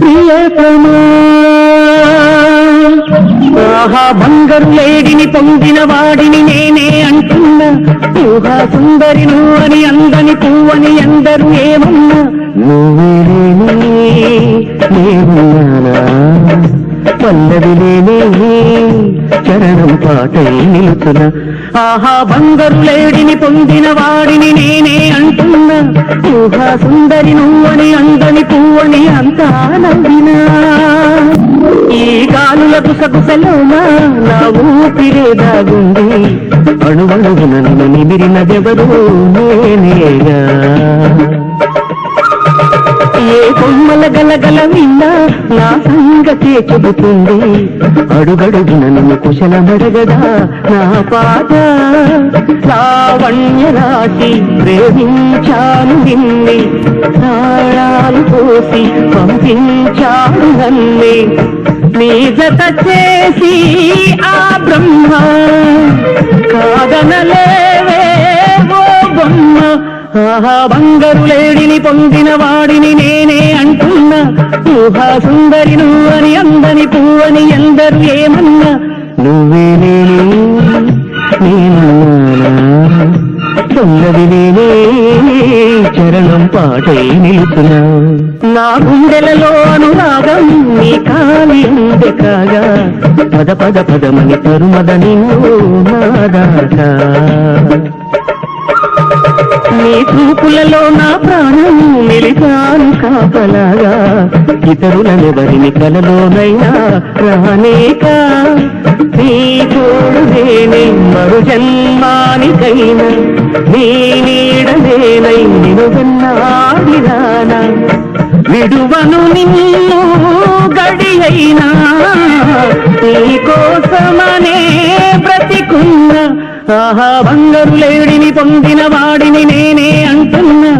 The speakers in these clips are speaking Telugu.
ప్రియతమా ఆహా బంగారు లేడిని పొందిన వాడిని నేనే అంటున్నా ఊహా సుందరి నువ్వని అందని పువ్వని అందరూ ఏమన్నా నువ్వేనే నేనున్నానా పల్లవి నేనే చరణం పాటై నిలుతున్నా. ఆహా బంగారు లేడిని పొందిన వాడిని నేనే అంటున్నా. ఊహా సుందరి నువ్వని అందని పువ్వని అంతా నవ్వినా ఈ గాలుల గుసగుసలోనా నా ఊపిరే దాగుంది. అణువణువున నన్ను నిమిరినదెవరు నేనేగా. ఏ బొమ్మల గలగల విన్నా నా సంగతే చెబుతుంది. అడుగడుగున నన్ను కుశలమడగదా నా పాట. లావణ్య రాశి ప్రేమించాను నిన్ని. తాళాలు పోసి పంపించాడు నన్నే. నీ జత చేసి ఆ బ్రహ్మ. కాదనలేవే ఓ బొమ్మ. ఆహా బంగారు లేడిని పొందిన వాడిని నేనే ఊహా సుందరి నువ్వని అందని పువ్వని ఎందరు ఏమన్నా? నువ్వే నేను నేనున్నానా నేనే. చరణం పాటై నిలుచున్నా నా గుండెలలో అనురాగం నీ కాలి కాగా పద పద పదమని తరుమద నిన్ను నాదాకా నీ చూపులలో నా ప్రాణం నిలిపాను కాపలాగా ఇతరులనెవరిని కలలోనైనా రానేక. నీ తోడు నేనే మరు జన్మానికైనా. నీ నీడ నేనై నిలువన్నాడిరానా విడువను నిన్ను గడియైనా నీ కోసమనే బ్రతికున్న ఆహా బంగారు లేడిని పొందిన వాడిని నేనే అంటున్నా.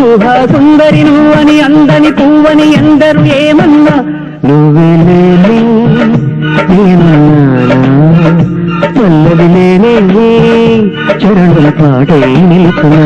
ఊహా సుందరి నువ్వని అందని పువ్వని అందరూ ఏమన్నా? నువ్వే లేని పల్లవి నేనే చరణుల పాటే నిలుపునా